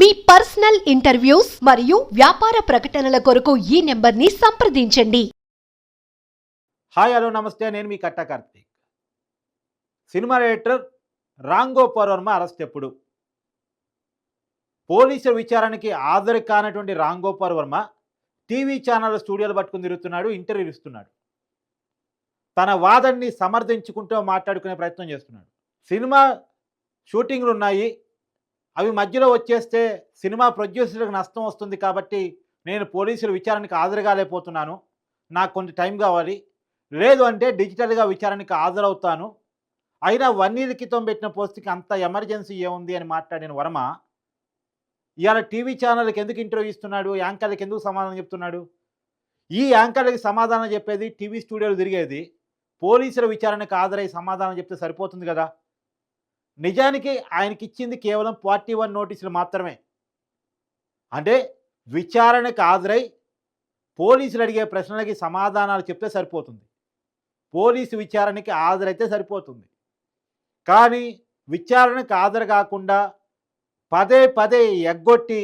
మీ personal interviews మరియు వ్యాపార ప్రకటనల కొరకు ఈ నెంబర్ని సంప్రదించండి. హాయ్ హలో నమస్తే. నేను మీ Katta Karthik. Cinema director Ram Gopal Varma arrest ఎప్పుడు? పోలీసుల విచారణకి హాజరు కానటువంటి రామ్ గోపాల్ వర్మ టీవీ ఛానల్ స్టూడియోలు పట్టుకుని తిరుగుతున్నాడు ఇంటర్వ్యూ ఇస్తున్నాడు. తన వాదన్ని సమర్థించుకుంటూ మాట్లాడుకునే ప్రయత్నం చేస్తున్నాడు. సినిమా షూటింగ్లు ఉన్నాయి అవి మధ్యలో వచ్చేస్తే సినిమా ప్రొడ్యూసర్లకు నష్టం వస్తుంది కాబట్టి నేను పోలీసుల విచారణకు హాజరుగాలేకపోతున్నాను. నాకు కొంచెం టైం కావాలి. లేదు అంటే డిజిటల్గా విచారణకు హాజరవుతాను. అయినా వన్ ఇయర్ క్రితం పెట్టిన పోస్ట్కి అంత ఎమర్జెన్సీ ఏముంది అని మాట్లాడిన వర్మ ఇవాళ టీవీ ఛానల్కి ఎందుకు ఇంటర్వ్యూ ఇస్తున్నాడు? యాంకర్లకు ఎందుకు సమాధానం చెప్తున్నాడు? ఈ యాంకర్లకి సమాధానం చెప్పేది టీవీ స్టూడియోలు తిరిగేది. పోలీసుల విచారణకు హాజరై సమాధానం చెప్తే సరిపోతుంది కదా? నిజానికి ఆయనకి ఇచ్చింది కేవలం ఫార్టీ వన్ నోటీసులు మాత్రమే. అంటే విచారణకు హాజరై పోలీసులు అడిగే ప్రశ్నలకి సమాధానాలు చెప్తే సరిపోతుంది. పోలీసు విచారణకి హాజరైతే సరిపోతుంది. కానీ విచారణకు హాజరు కాకుండా పదే పదే ఎగ్గొట్టి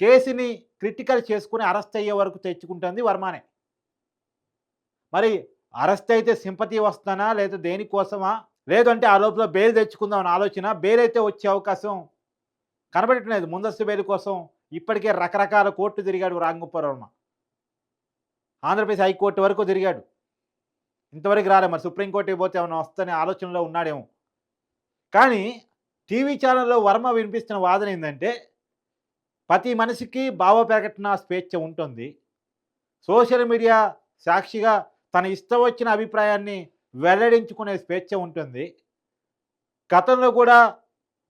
కేసుని క్రిటికల్ చేసుకుని అరెస్ట్ అయ్యే వరకు తెచ్చుకుంటుంది వర్మానే. మరి అరెస్ట్ అయితే సింపతి వస్తానా లేదా దేనికోసమా? లేదంటే ఆ లోపల బెయిల్ తెచ్చుకుందాం అని ఆలోచన బెయిల్ అయితే వచ్చే అవకాశం కనబడట్లేదు ముందస్తు బెయిల్ కోసం. ఇప్పటికే రకరకాల కోర్టు తిరిగాడు రాంగోపాల్ ఆంధ్రప్రదేశ్ హైకోర్టు వరకు తిరిగాడు. ఇంతవరకు రాలే మరి సుప్రీంకోర్టుకి పోతే ఏమైనా వస్తనే ఆలోచనలో ఉన్నాడేమో. కానీ టీవీ ఛానల్లో వర్మ వినిపిస్తున్న వాదన ఏంటంటే ప్రతి మనిషికి భావ ప్రకటన స్వేచ్ఛ ఉంటుంది. సోషల్ మీడియా సాక్షిగా తన ఇష్టం వచ్చిన అభిప్రాయాన్ని వెల్లడించుకునే స్వేచ్ఛ ఉంటుంది. గతంలో కూడా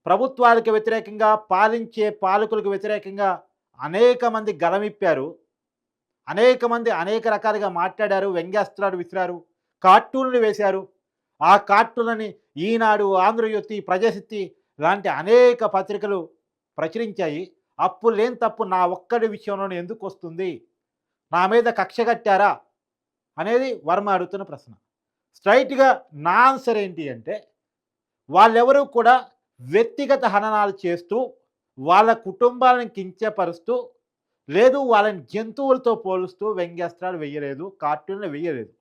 ప్రభుత్వాలకు వ్యతిరేకంగా పాలించే పాలకులకు వ్యతిరేకంగా అనేక మంది గలమిప్పారు అనేక మంది అనేక రకాలుగా మాట్లాడారు వ్యంగ్యాస్త్రాలు విసిరారు కార్టూన్లు వేశారు. ఆ కార్టూన్లని ఈనాడు ఆంధ్రజ్యోతి ప్రజాశక్తి లాంటి అనేక పత్రికలు ప్రచురించాయి. అప్పు లేని తప్పు నా ఒక్కడి విషయంలోనే ఎందుకు వస్తుంది? నా మీద కక్ష కట్టారా? అనేది వర్మ అడుగుతున్న ప్రశ్న. స్ట్రైట్గా నా ఆన్సర్ ఏంటి అంటే వాళ్ళెవరూ కూడా వ్యక్తిగత హననాలు చేస్తూ వాళ్ళ కుటుంబాలను కించపరుస్తూ లేదు వాళ్ళని జంతువులతో పోలుస్తూ వ్యంగ్యాస్త్రాలు వేయలేదు కార్టూన్లు వేయలేదు.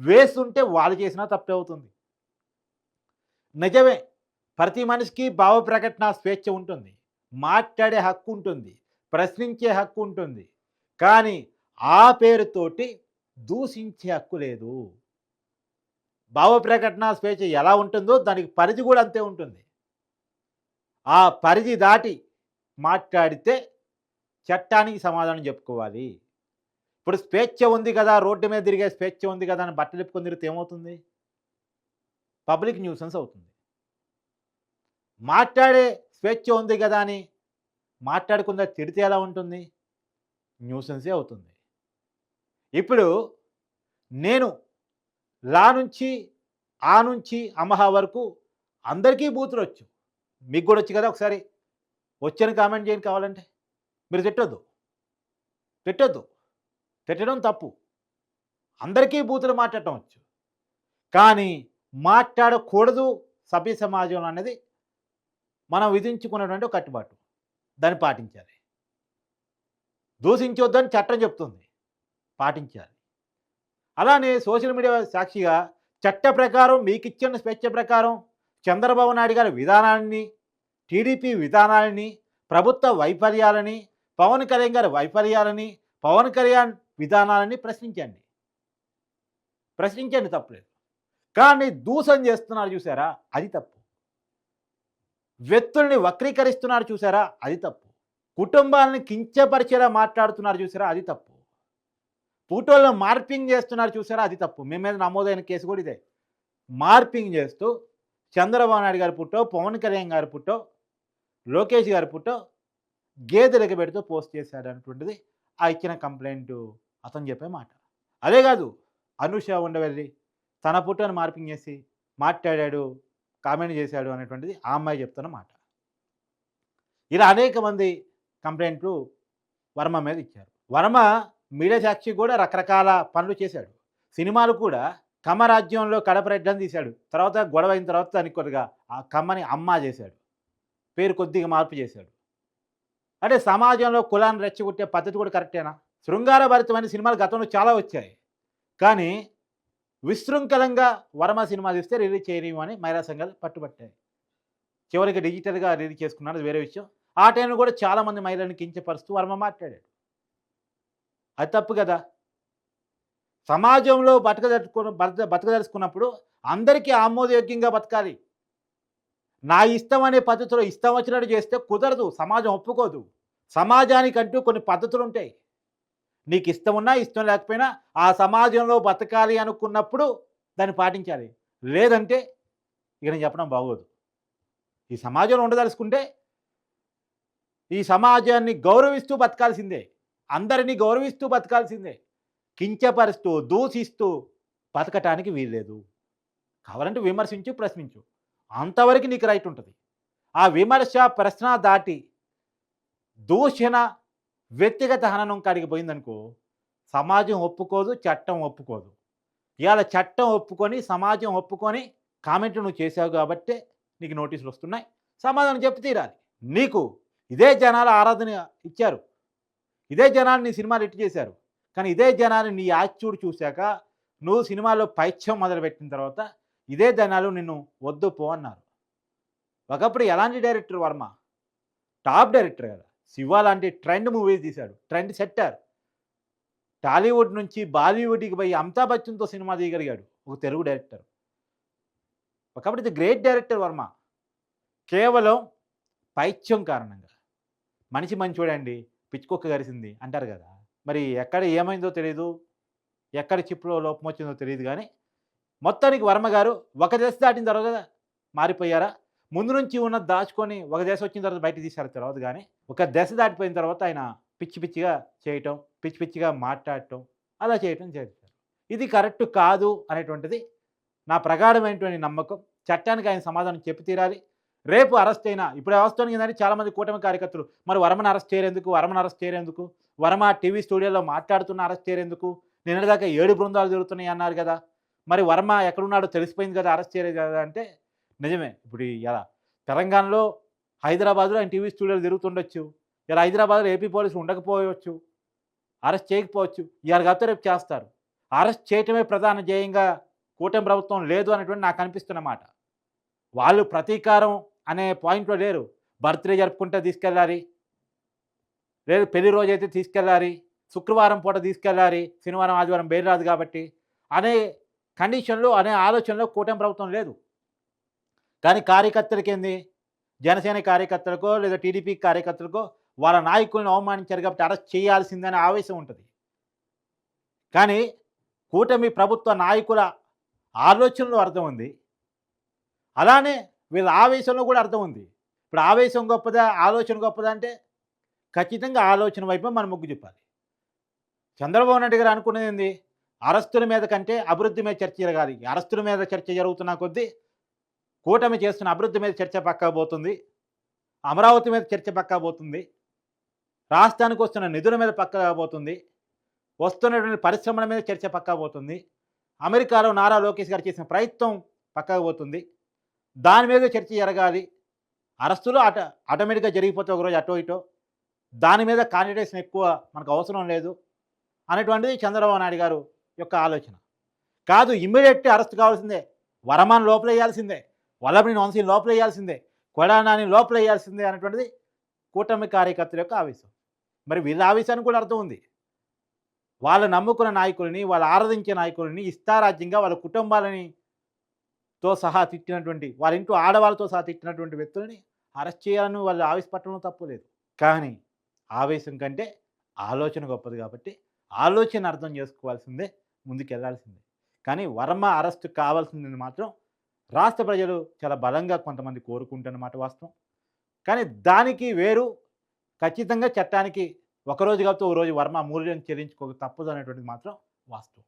వేస్తుంటే వాళ్ళు చేసినా తప్పే అవుతుంది. నిజమే ప్రతి మనిషికి భావ ప్రకటన స్వేచ్ఛ ఉంటుంది. మాట్లాడే హక్కు ఉంటుంది. ప్రశ్నించే హక్కు ఉంటుంది. కానీ ఆ పేరుతోటి దూషించే హక్కు లేదు. భావ ప్రకటన స్వేచ్ఛ ఎలా ఉంటుందో దానికి పరిధి కూడా అంతే ఉంటుంది. ఆ పరిధి దాటి మాట్లాడితే చట్టానికి సమాధానం చెప్పుకోవాలి. ఇప్పుడు స్వేచ్ఛ ఉంది కదా రోడ్డు మీద తిరిగే స్వేచ్ఛ ఉంది కదా అని బట్టలు ఇప్పుకొని తిరిగితే ఏమవుతుంది? పబ్లిక్ న్యూసెన్స్ అవుతుంది. మాట్లాడే స్వేచ్ఛ ఉంది కదా అని మాట్లాడకుండా తిడితే ఎలా ఉంటుంది? న్యూసెన్సే అవుతుంది. ఇప్పుడు నేను లా నుంచి ఆ నుంచి అమహా వరకు అందరికీ బూతులు వచ్చు. మీకు కూడా వచ్చు కదా ఒకసారి. వచ్చని కామెంట్ చేయండి కావాలంటే. మీరు తిట్టొద్దు. తిట్టొద్దు. తిట్టడం తప్పు. అందరికీ బూతులు మాట్లాడటం వచ్చు. కానీ మాట్లాడకూడదు సభ్య సమాజంలో అనేది మనం విధించుకున్నటువంటి ఒక కట్టుబాటు. దాన్ని పాటించాలి. దూషించొద్దని చట్టం చెప్తుంది. పాటించాలి. అలానే సోషల్ మీడియా సాక్షిగా చట్ట ప్రకారం మీకు ఇచ్చిన స్వేచ్ఛ ప్రకారం చంద్రబాబు నాయుడు గారి విధానాన్ని టీడీపీ విధానాలని ప్రభుత్వ వైఫల్యాలని పవన్ కళ్యాణ్ గారి వైఫల్యాలని పవన్ కళ్యాణ్ విధానాలని ప్రశ్నించండి. ప్రశ్నించండి తప్పులేదు. కానీ దూషణ చేస్తున్నారు చూసారా? అది తప్పు. వ్యక్తుల్ని వక్రీకరిస్తున్నారు చూసారా? అది తప్పు. కుటుంబాలను కించపరిచేలా మాట్లాడుతున్నారు చూసారా? అది తప్పు. ఫోటోలను మార్పింగ్ చేస్తున్నారు చూసారా? అది తప్పు. మీ మీద నమోదైన కేసు కూడా ఇదే. మార్పింగ్ చేస్తూ చంద్రబాబు నాయుడు గారి పుట్టో పవన్ కళ్యాణ్ గారి పుట్టో లోకేష్ గారి పుట్టో గేదెలకు పెడుతూ పోస్ట్ చేశాడు అనేటువంటిది ఆ ఇచ్చిన కంప్లైంట్ అతను చెప్పే మాట. అదే కాదు అనుష ఉండవెల్లి తన పుట్టను మార్పింగ్ చేసి మాట్లాడాడు కామెంట్ చేశాడు అనేటువంటిది ఆ అమ్మాయి చెప్తున్న మాట. ఇలా అనేక మంది కంప్లైంట్లు వర్మ మీద ఇచ్చారు. వర్మ మీడియా సాక్షి కూడా రకరకాల పనులు చేశాడు. సినిమాలు కూడా కమ్మ రాజ్యంలో కడప రెడ్డని తీశాడు. తర్వాత గొడవ అయిన తర్వాత దానికి కొద్దిగా ఆ కమ్మని అమ్మ చేశాడు. పేరు కొద్దిగా మార్పు చేశాడు. అంటే సమాజంలో కులాన్ని రెచ్చగొట్టే పద్ధతి కూడా కరెక్టేనా? శృంగారభరితమైన సినిమాలు గతంలో చాలా వచ్చాయి. కానీ విశృంఖలంగా వర్మ సినిమా తీస్తే రిలీజ్ చేయలేము అని మహిళా సంఘాలు పట్టుబట్టాయి. చివరికి డిజిటల్గా రిలీజ్ చేసుకున్నారు వేరే విషయం. ఆ టైంలో కూడా చాలామంది మహిళలను కించపరుస్తూ వర్మ మాట్లాడాడు. అది తప్పు కదా. సమాజంలో బతకదట్టుకున్న బతక బతకదలుచుకున్నప్పుడు అందరికీ ఆమోదయోగ్యంగా బతకాలి. నా ఇష్టం అనే పద్ధతిలో ఇష్టం వచ్చినట్టు చేస్తే కుదరదు సమాజం ఒప్పుకోదు. సమాజానికంటూ కొన్ని పద్ధతులు ఉంటాయి నీకు ఇష్టం ఉన్నా ఇష్టం లేకపోయినా ఆ సమాజంలో బతకాలి అనుకున్నప్పుడు దాన్ని పాటించాలి. లేదంటే ఇక నేను చెప్పడం బాగోదు. ఈ సమాజంలో ఉండదలుచుకుంటే ఈ సమాజాన్ని గౌరవిస్తూ బతకాల్సిందే. అందరినీ గౌరవిస్తూ బతకాల్సిందే. కించపరుస్తూ దూషిస్తూ బతకటానికి వీల్లేదు. కావాలంటే విమర్శించు ప్రశ్నించు. అంతవరకు నీకు రైట్ ఉంటుంది. ఆ విమర్శ ప్రశ్న దాటి దూషణ వ్యక్తిగత హననం కాడికి పోయిందనుకో సమాజం ఒప్పుకోదు చట్టం ఒప్పుకోదు. ఇవాళ చట్టం ఒప్పుకొని సమాజం ఒప్పుకొని కామెంట్లు నువ్వు చేసావు కాబట్టే నీకు నోటీసులు వస్తున్నాయి. సమాధానం చెప్పి తీరాలి. నీకు ఇదే జనాల ఆరాధన ఇచ్చారు. ఇదే జనాలు నీ సినిమాలు ఇట్టు చేశారు. కానీ ఇదే జనాలు నీ యాటిట్యూడ్ చూశాక నువ్వు సినిమాలో పైత్యం మొదలుపెట్టిన తర్వాత ఇదే జనాలు నిన్ను వద్దు పో అన్నారు. ఒకప్పుడు ఎలాంటి డైరెక్టర్ వర్మ? టాప్ డైరెక్టర్ కదా. శివ లాంటి ట్రెండ్ మూవీస్ తీశాడు. Trend setter. టాలీవుడ్ నుంచి బాలీవుడ్కి పోయి అమితాబ్ బచ్చన్తో సినిమా తీయగలిగాడు ఒక తెలుగు డైరెక్టర్. ఒకప్పుడు ఇది గ్రేట్ డైరెక్టర్ వర్మ. కేవలం పైత్యం కారణంగా. మనిషి మంచోడండి. పిచ్చుకొక్క గరిసింది అంటారు కదా! మరి ఎక్కడ ఏమైందో తెలియదు ఎక్కడ చిప్పులో లోపం వచ్చిందో తెలియదు కానీ మొత్తానికి వర్మ గారు ఒక దశ దాటిన తర్వాత మారిపోయారా? ముందు నుంచి ఉన్న దాచుకొని ఒక దశ వచ్చిన తర్వాత బయట తీశారు తర్వాత కానీ ఒక దశ దాటిపోయిన తర్వాత ఆయన పిచ్చి పిచ్చిగా చేయటం పిచ్చి పిచ్చిగా మాట్లాడటం అలా చేయటం చేశారు. ఇది కరెక్ట్ కాదు అనేటువంటిది నా ప్రగాఢమైనటువంటి నమ్మకం. చట్టానికి ఆయన సమాధానం చెప్పి తీరాలి. రేపు అరెస్ట్ అయినా ఇప్పుడు వస్తుంది ఏంటంటే చాలామంది కూటమి కార్యకర్తలు మరి వరమను అరెస్ట్ చేయరేందుకు? వరమను అరెస్ట్ చేయరేందుకు? వరమ టీవీ స్టూడియోలో మాట్లాడుతున్న అరెస్ట్ చేయరేందుకు? నిన్నటిదాకా ఏడు బృందాలు జరుగుతున్నాయి అన్నారు కదా. మరి వర్మ ఎక్కడున్నాడో తెలిసిపోయింది కదా అరెస్ట్ చేయలేదు కదా అంటే నిజమే. ఇప్పుడు ఇలా తెలంగాణలో హైదరాబాద్లో ఆయన టీవీ స్టూడియోలు తిరుగుతుండొచ్చు ఇలా హైదరాబాద్లో ఏపీ పోలీసులు ఉండకపోవచ్చు అరెస్ట్ చేయకపోవచ్చు ఇవాళ కాకపోతే రేపు చేస్తారు. అరెస్ట్ చేయటమే ప్రధాన ధ్యేయంగా కూటమి ప్రభుత్వం లేదు అనేటువంటి నాకు అనిపిస్తున్న మాట. వాళ్ళు ప్రతీకారం అనే పాయింట్లో లేరు. బర్త్డే జరుపుకుంటే తీసుకెళ్ళాలి. లేదు పెళ్ళి రోజు అయితే తీసుకెళ్ళాలి. శుక్రవారం పూట తీసుకెళ్ళాలి. శనివారం ఆదివారం బెయిల్ రాదు కాబట్టి అనే కండిషన్లో అనే ఆలోచనలో కూటమి ప్రభుత్వం లేదు. కానీ కార్యకర్తలకి ఏంది? జనసేన కార్యకర్తలకో లేదా టీడీపీ కార్యకర్తలకో వాళ్ళ నాయకులను అవమానించారు కాబట్టి అరెస్ట్ చేయాల్సిందనే ఆవేశం ఉంటుంది. కానీ కూటమి ప్రభుత్వ నాయకుల ఆలోచనలో అర్థం ఉంది. అలానే వీళ్ళ ఆవేశంలో కూడా అర్థం ఉంది. ఇప్పుడు ఆవేశం గొప్పదా ఆలోచన గొప్పదా అంటే ఖచ్చితంగా ఆలోచన వైపు మనం మొగ్గు చెప్పాలి చంద్రబాబు నాయుడు గారు అనుకున్నది ఏంది? అరస్తుల మీద కంటే అభివృద్ధి మీద చర్చ జరగాలి. అరస్తుల మీద చర్చ జరుగుతున్న కొద్దీ కూటమి చేస్తున్న అభివృద్ధి మీద చర్చ పక్కా పోతుంది. అమరావతి మీద చర్చ పక్కా పోతుంది. రాష్ట్రానికి వస్తున్న నిధుల మీద పక్కా పోతుంది. వస్తున్నటువంటి పరిశ్రమల మీద చర్చ పక్కా పోతుంది. అమెరికాలో నారా లోకేష్ గారు చేసిన ప్రయత్నం పక్కకు పోతుంది. దాని మీద చర్చ జరగాలి. అరెస్టులు ఆట ఆటోమేటిక్గా జరిగిపోతే ఒకరోజు అటో ఇటో. దాని మీద కాన్ఫిడేషన్ ఎక్కువ మనకు అవసరం లేదు అనేటువంటిది చంద్రబాబు నాయుడు గారు యొక్క ఆలోచన. కాదు ఇమ్మీడియట్ అరెస్ట్ కావాల్సిందే. వరమాన్ లోపల వేయాల్సిందే. వల్లభని వంశీ లోపల వేయాల్సిందే. కొడానాని లోపల వేయాల్సిందే అనేటువంటిది కూటమి కార్యకర్తల యొక్క ఆవేశం. మరి వీళ్ళ ఆవేశానికి కూడా అర్థం ఉంది. వాళ్ళు నమ్ముకున్న నాయకుల్ని వాళ్ళు ఆరాధించే నాయకుల్ని ఇష్టారాజ్యంగా వాళ్ళ కుటుంబాలని తో సహా తిట్టినటువంటి వాళ్ళ ఇంట్లో ఆడవాళ్ళతో సహా తిట్టినటువంటి వ్యక్తుల్ని అరెస్ట్ చేయాలని వాళ్ళు ఆవేశపడటంలో తప్పు లేదు. కానీ ఆవేశం కంటే ఆలోచన గొప్పది కాబట్టి ఆలోచన అర్థం చేసుకోవాల్సిందే ముందుకెళ్ళాల్సిందే. కానీ వర్మ అరెస్ట్ కావాల్సిందని మాత్రం రాష్ట్ర ప్రజలు చాలా బలంగా కొంతమంది కోరుకుంటున్నమాట వాస్తవం. కానీ దానికి వేరు ఖచ్చితంగా చట్టానికి ఒకరోజు కాకపోతే ఒక రోజు వర్మ మూల్యం చెల్లించుకోక తప్పదు అనేటువంటిది మాత్రం వాస్తవం.